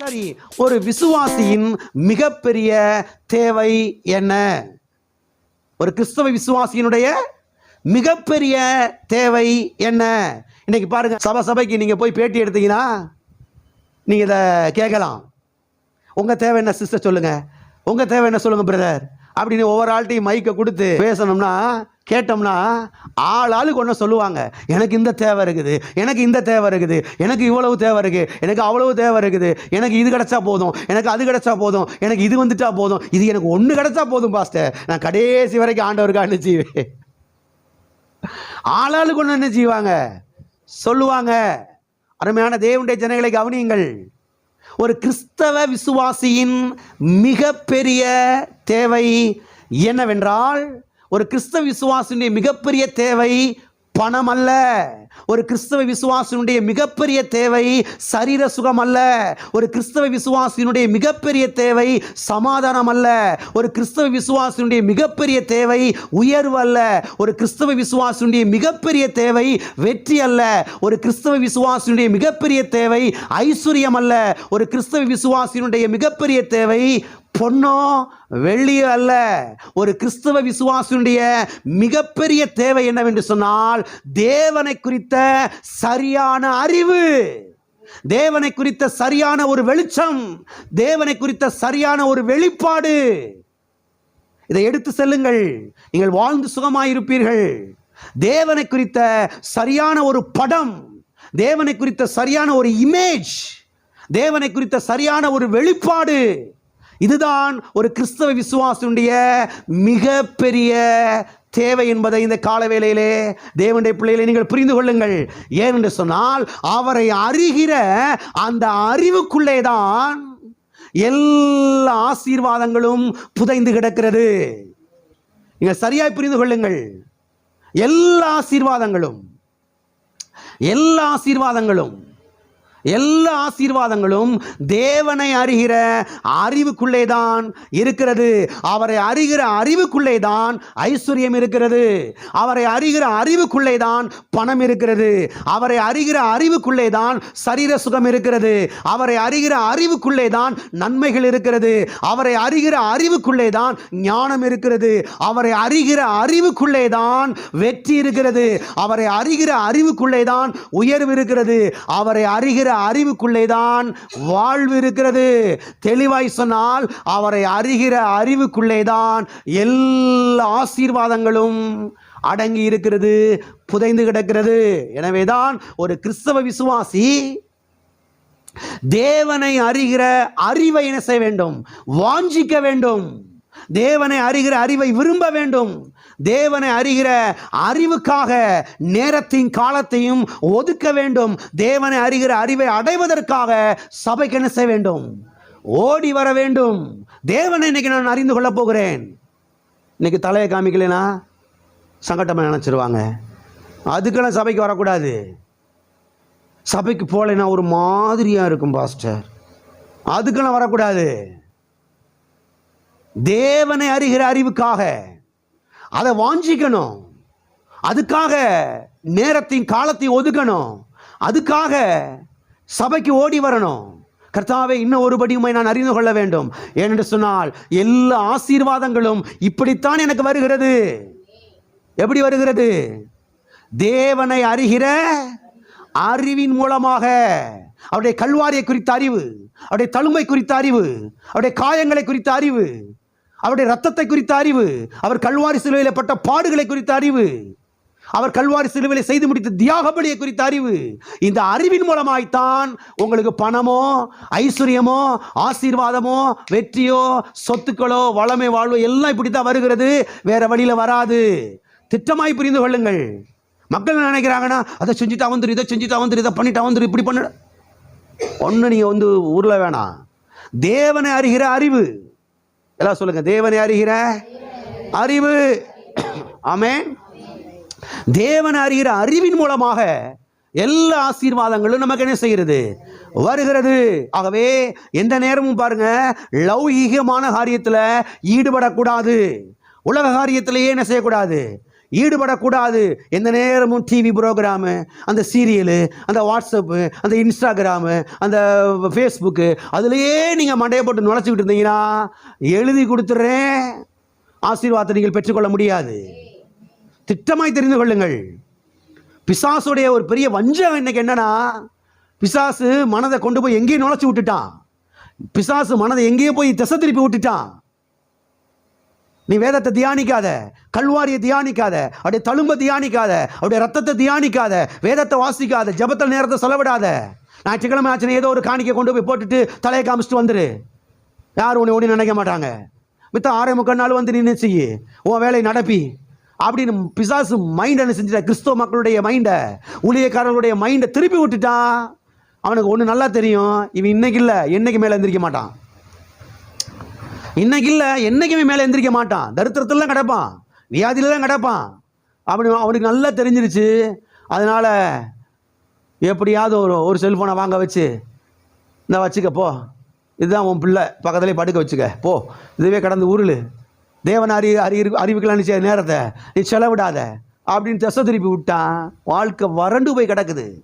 சரி ஒரு விசுவாசியின் மிகப்பெரிய தேவை என்ன? ஒரு கிறிஸ்தவ விசுவாசியினுடைய மிகப்பெரிய தேவை என்ன? இன்னைக்கு பாருங்க சபை சபைக்கு நீங்க போய் பேட்டி எடுத்தீங்கன்னா நீங்க இதை கேட்கலாம். உங்க தேவை என்ன சிஸ்டர் சொல்லுங்க. உங்க தேவை என்ன சொல்லுங்க பிரதர் அப்படின்னு ஒவ்வொரு ஆள்கிட்டையும் மைக்கை கொடுத்து பேசணும்னா கேட்டோம்னா ஆள் ஆளுக்கு ஒன்று சொல்லுவாங்க. எனக்கு இந்த தேவை இருக்குது எனக்கு இந்த தேவை இருக்குது எனக்கு இவ்வளவு தேவை இருக்குது எனக்கு அவ்வளவு தேவை இருக்குது எனக்கு இது கிடைச்சா போதும் எனக்கு அது கிடைச்சா போதும் எனக்கு இது வந்துட்டா போதும் இது எனக்கு ஒன்று கிடைச்சா போதும் பாஸ்டர். நான் கடைசி வரைக்கும் ஆண்டவருக்கு செய்வேன்? ஆளாளுக்கு ஒன்று என்ன செய்வாங்க? சொல்லுவாங்க. அருமையான தேவனுடைய ஜனங்களை கவனியுங்கள். ஒரு கிறிஸ்தவ விசுவாசியின் மிகப்பெரிய தேவை என்னவென்றால் ஒரு கிறிஸ்தவ விசுவாசினுடைய மிகப்பெரிய தேவை பணம் அல்ல ஒரு கிறிஸ்தவ விசுவாசினுடைய மிகப்பெரிய தேவை சரீர சுகம் அல்ல ஒரு கிறிஸ்தவ விசுவாசினுடைய மிகப்பெரிய தேவை சமாதானம் அல்ல ஒரு கிறிஸ்தவ விசுவாசினுடைய மிகப்பெரிய தேவை உயர்வு அல்ல ஒரு கிறிஸ்தவ விசுவாசினுடைய மிகப்பெரிய தேவை வெற்றி அல்ல ஒரு கிறிஸ்தவ விசுவாசினுடைய மிகப்பெரிய தேவை ஐஸ்வர்யம் அல்ல ஒரு கிறிஸ்தவ விசுவாசினுடைய மிகப்பெரிய தேவை பொன்னோ வெள்ளியோ அல்ல. ஒரு கிறிஸ்தவ விசுவாசனுடைய மிகப்பெரிய தேவை என்னவென்று சொன்னால் தேவனை குறித்த சரியான அறிவு. தேவனை குறித்த சரியான ஒரு வெளிச்சம். தேவனை குறித்த சரியான ஒரு வெளிப்பாடு. இதை எடுத்து செல்லுங்கள். நீங்கள் வாழ்ந்து சுகமாயிருப்பீர்கள். தேவனை குறித்த சரியான ஒரு படம். தேவனை குறித்த சரியான ஒரு இமேஜ் தேவனை குறித்த சரியான ஒரு வெளிப்பாடு. இதுதான் ஒரு கிறிஸ்தவ விசுவாசனுடைய மிகப்பெரிய தேவை என்பதை இந்த காலவேளையிலே தேவனுடைய பிள்ளைகளை நீங்கள் புரிந்து கொள்ளுங்கள். ஏனென்று சொன்னால் அவரை அறிகிற அந்த அறிவுக்குள்ளே தான் எல்லா ஆசீர்வாதங்களும் புதைந்து கிடக்கிறது. நீங்கள் சரியாய் புரிந்து கொள்ளுங்கள். எல்லா ஆசீர்வாதங்களும் எல்லா ஆசீர்வாதங்களும் எல்லா ஆசீர்வாதங்களும் தேவனை அறிகிற அறிவுக்குள்ளே தான் இருக்கிறது. அவரை அறிகிற அறிவுக்குள்ளே தான் ஐஸ்வர்யம் இருக்கிறது. அவரை அறிகிற அறிவுக்குள்ளே தான் பணம் இருக்கிறது. அவரை அறிகிற அறிவுக்குள்ளே தான் சரீர சுகம் இருக்கிறது. அவரை அறிகிற அறிவுக்குள்ளே தான் நன்மைகள் இருக்கிறது. அவரை அறிகிற அறிவுக்குள்ளே தான் ஞானம் இருக்கிறது. அவரை அறிகிற அறிவுக்குள்ளே தான் வெற்றி இருக்கிறது. அவரை அறிகிற அறிவுக்குள்ளே தான் உயர்வு இருக்கிறது. அவரை அறிகிற அறிவுக்குள்ளே தான் வாழ்வு இருக்கிறது. தெளிவாய் சொன்னால் அவரை அறிகிற அறிவுக்குள்ளே தான் எல்லா ஆசீர்வாதங்களும் அடங்கி இருக்கிறது புதைந்து கிடக்கிறது. எனவேதான் ஒரு கிறிஸ்தவ விசுவாசி தேவனை அறிகிற அறிவை என்ன செய்ய வேண்டும்? வாஞ்சிக்க வேண்டும். தேவனை அறிகிற அறிவை விரும்ப வேண்டும். தேவனை அறிகிற அறிவுக்காக நேரத்தையும் காலத்தையும் ஒதுக்க வேண்டும். தேவனை அறிகிற அறிவை அடைவதற்காக சபைக்கு என்ன செய்ய வேண்டும்? ஓடி வர வேண்டும். தேவனை இன்னைக்கு நான் அறிந்து கொள்ளப் போகிறேன். இன்னைக்கு தலையை காமிக்கலைனா சங்கட்டமாக நினச்சிருவாங்க. அதுக்கெல்லாம் சபைக்கு வரக்கூடாது. சபைக்கு போகலைன்னா ஒரு மாதிரியாக இருக்கும் பாஸ்டர். அதுக்கெல்லாம் வரக்கூடாது. தேவனை அறிகிற அறிவுக்காக. அதை வாஞ்சிக்கணும். அதுக்காக நேரத்தையும் காலத்தையும் ஒதுக்கணும். அதுக்காக சபைக்கு ஓடி வரணும். கர்த்தாவை இன்னும் ஒருபடியுமே நான் அறிந்து கொள்ள வேண்டும். ஏனென்று சொன்னால் எல்லா ஆசீர்வாதங்களும் இப்படித்தான் எனக்கு வருகிறது. எப்படி வருகிறது? தேவனை அறிகிற அறிவின் மூலமாக. அவருடைய கல்வாரியை குறித்த அறிவு அவருடைய தழுமை குறித்த அறிவு அவருடைய காயங்களை குறித்த அறிவு. அவருடைய ரத்தத்தை குறித்த அறிவு அவர் கல்வாரி சிலுவையில் பட்ட பாடுகளை குறித்த அறிவு அவர் கல்வாரி சிலுவையில் செய்து முடித்த தியாக பலியை குறித்த அறிவு இந்த அறிவின் மூலமாய்த்தான் உங்களுக்கு பணமோ ஐஸ்வர்யமோ ஆசீர்வாதமோ வெற்றியோ சொத்துக்களோ வளமை வாழ்வோ எல்லாம் இப்படி தான் வருகிறது. வேற வழியில் வராது. திட்டமாய் புரிந்து கொள்ளுங்கள். மக்கள் நினைக்கிறாங்கன்னா அதை செஞ்சுட்டா வந்துரு இதை செஞ்சுட்டா வந்துரு இதை பண்ணிட்டா வந்துரு இப்படி பண்ண. ஒன்று நீங்கள் வந்து ஊரில் வேணாம். தேவனை அறிகிற அறிவு. எல்லாம் சொல்லுங்க தேவனை அறிகிற அறிவு. ஆமே தேவனை அறிகிற அறிவின் மூலமாக எல்லா ஆசீர்வாதங்களும் நமக்கு என்ன செய்கிறது? வருகிறது. ஆகவே எந்த நேரமும் பாருங்க லௌகீகமான காரியத்தில் ஈடுபடக்கூடாது. உலக காரியத்திலேயே என்ன செய்யக்கூடாது? ஈடுபடக்கூடாது. எந்த நேரமும் டிவி ப்ரோக்ராமு அந்த சீரியலு அந்த வாட்ஸ்அப்பு அந்த இன்ஸ்டாகிராமு அந்த ஃபேஸ்புக்கு அதுலேயே நீங்கள் மண்டையை போட்டு நுழைச்சிக்கிட்டு இருந்தீங்கன்னா எழுதி கொடுத்துட்றேன் ஆசீர்வாதத்தை நீங்கள் பெற்றுக்கொள்ள முடியாது. திட்டமாய் தெரிந்து கொள்ளுங்கள். பிசாசுடைய ஒரு பெரிய வஞ்சம் இன்னைக்கு என்னன்னா பிசாசு மனதை கொண்டு போய் எங்கேயும் நுழைச்சி விட்டுட்டான். பிசாசு மனதை எங்கேயோ போய் திசை திருப்பி விட்டுட்டான். நீ வேதத்தை தியானிக்காத கல்வாரியை தியானிக்காத அப்படியே தழும்ப தியானிக்காத அப்படியே ரத்தத்தை தியானிக்காத வேதத்தை வாசிக்காத ஜபத்தில் நேரத்தை செலவிடாத. ஞாயிற்றுக்கிழமை ஆச்சுன்னா ஏதோ ஒரு காணிக்கை கொண்டு போய் போட்டுட்டு தலையை காமிச்சிட்டு வந்துரு. யாரும் உன்னை ஒன்று நினைக்க மாட்டாங்க. மித்த ஆறே முக்கால் நாள் வந்து நின்று செய்யு. உன் வேலையை நடப்பி. அப்படின்னு பிசாசு மைண்ட் என்ன செஞ்சிட்ட? கிறிஸ்தவ மக்களுடைய மைண்டை ஊழியக்காரர்களுடைய மைண்டை திருப்பி விட்டுட்டான். அவனுக்கு ஒன்று நல்லா தெரியும். இவன் இன்னைக்கு இல்லை என்னைக்கு மேலே எந்திரிக்க மாட்டான். இன்னைக்கு இல்லை என்னைக்குமே மேலே எந்திரிக்க மாட்டான். தரித்திரத்துலலாம் கிடப்பான். வியாதியில தான் கிடப்பான். அப்படி அவனுக்கு நல்லா தெரிஞ்சிருச்சு. அதனால் எப்படியாவது ஒரு ஒரு செல்ஃபோனை வாங்க வச்சு இந்த வச்சுக்க போ. இதுதான் உன் பிள்ளை. பக்கத்துலேயே படுக்க வச்சுக்க. போ. இதுவே கடந்து உருளு தேவன் அறி அறி அறிவிக்கலாம்னு செய்ய நேரத்தை நீ செலவிடாத. அப்படின்னு திசை திருப்பி விட்டான். வாழ்க்கை வறண்டு போய் கிடக்குது.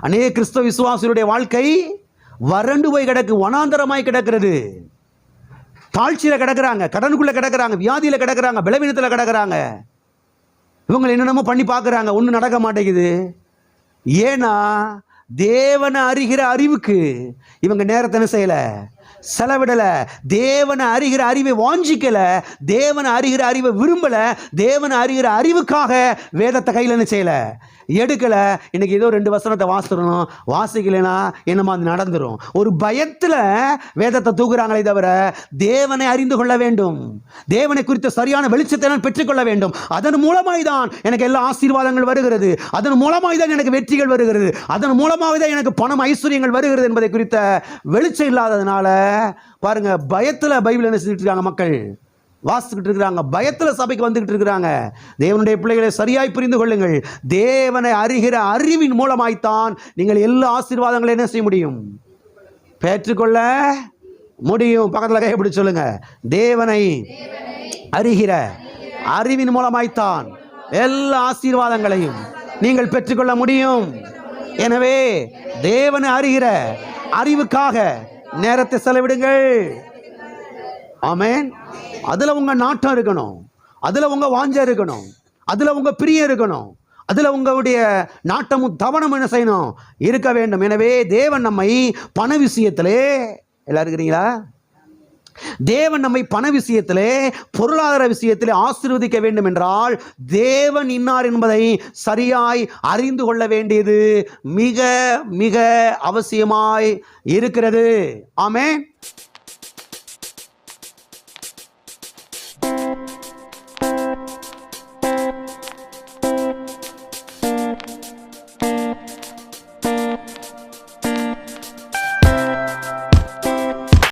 அநேக கிறிஸ்தவ விசுவாசிகளுடைய வாழ்க்கை வறண்டு போய் கிடக்கு. வனாந்தரமாய் கிடக்கிறது. தாழ்ச்சியில் கிடக்கிறாங்க கடனுக்குள்ளே கிடக்குறாங்க வியாதியில் கிடக்கிறாங்க பலவீனத்தில் கிடக்குறாங்க. இவங்க என்னென்னமோ பண்ணி பார்க்குறாங்க ஒன்றும் நடக்க மாட்டேங்குது. ஏன்னா தேவனை அறிகிற அறிவுக்கு இவங்க நேரத்தை என்ன செய்யலை? செலவிடலை. தேவனை அறிகிற அறிவை வாஞ்சிக்கலை. தேவனை அறிகிற அறிவை விரும்பலை. தேவனை அறிகிற அறிவுக்காக வேதத்தை கையில் என்ன செய்யலை? எடுக்கலை. இன்னைக்கு ஏதோ ரெண்டு வசனத்தை வாசிடணும் வாசிக்கலைன்னா என்னமா அது நடந்துரும். ஒரு பயத்தில் வேதத்தை தூக்குறாங்களே தவிர தேவனை அறிந்து கொள்ள வேண்டும். தேவனை குறித்த சரியான வெளிச்சத்தை நான் பெற்றுக்கொள்ள வேண்டும். அதன் மூலமாய் தான் எனக்கு எல்லா ஆசீர்வாதங்கள் வருகிறது. அதன் மூலமாய் தான் எனக்கு வெற்றிகள் வருகிறது. அதன் மூலமாக தான் எனக்கு பணம் ஐஸ்வர்யங்கள் வருகிறது என்பதை குறித்த வெளிச்சம் இல்லாததுனால பாருங்க பயத்தில் பைபிள் என்ன செஞ்சுட்டு இருக்காங்க மக்கள்? வாசிக்கிட்டு இருக்கிறாங்க. பயத்தில் சபைக்கு வந்துக்கிட்டு இருக்கிறாங்க. தேவனுடைய பிள்ளைகளை சரியாய் புரிந்து கொள்ளுங்கள். தேவனை அறிகிற அறிவின் மூலமாய்த்தான் நீங்கள் எல்லா ஆசீர்வாதங்களையும் என்ன செய்ய முடியும்? பெற்றுக்கொள்ள முடியும். பக்கத்தில் கை எப்படி சொல்லுங்க. தேவனை அறிகிற அறிவின் மூலமாய்த்தான் எல்லா ஆசீர்வாதங்களையும் நீங்கள் பெற்றுக்கொள்ள முடியும். எனவே தேவனை அறிகிற அறிவுக்காக நேரத்தை செலவிடுங்கள். ஆமேன். அதில் உங்கள் நாட்டம் இருக்கணும். அதில் உங்கள் வாஞ்சம் இருக்கணும். அதில் உங்கள் பிரியம் இருக்கணும். அதில் உங்களுடைய நாட்டமும் தவணம் என்ன செய்யணும்? இருக்க வேண்டும். எனவே தேவன் நம்மை பண விஷயத்திலே எல்லாம் இருக்கிறீங்களா? தேவன் நம்மை பண விஷயத்திலே பொருளாதார விஷயத்திலே ஆசீர்வதிக்க வேண்டும் என்றால் தேவன் இன்னார் என்பதை சரியாய் அறிந்து கொள்ள வேண்டியது மிக மிக அவசியமாய் இருக்கிறது. ஆமே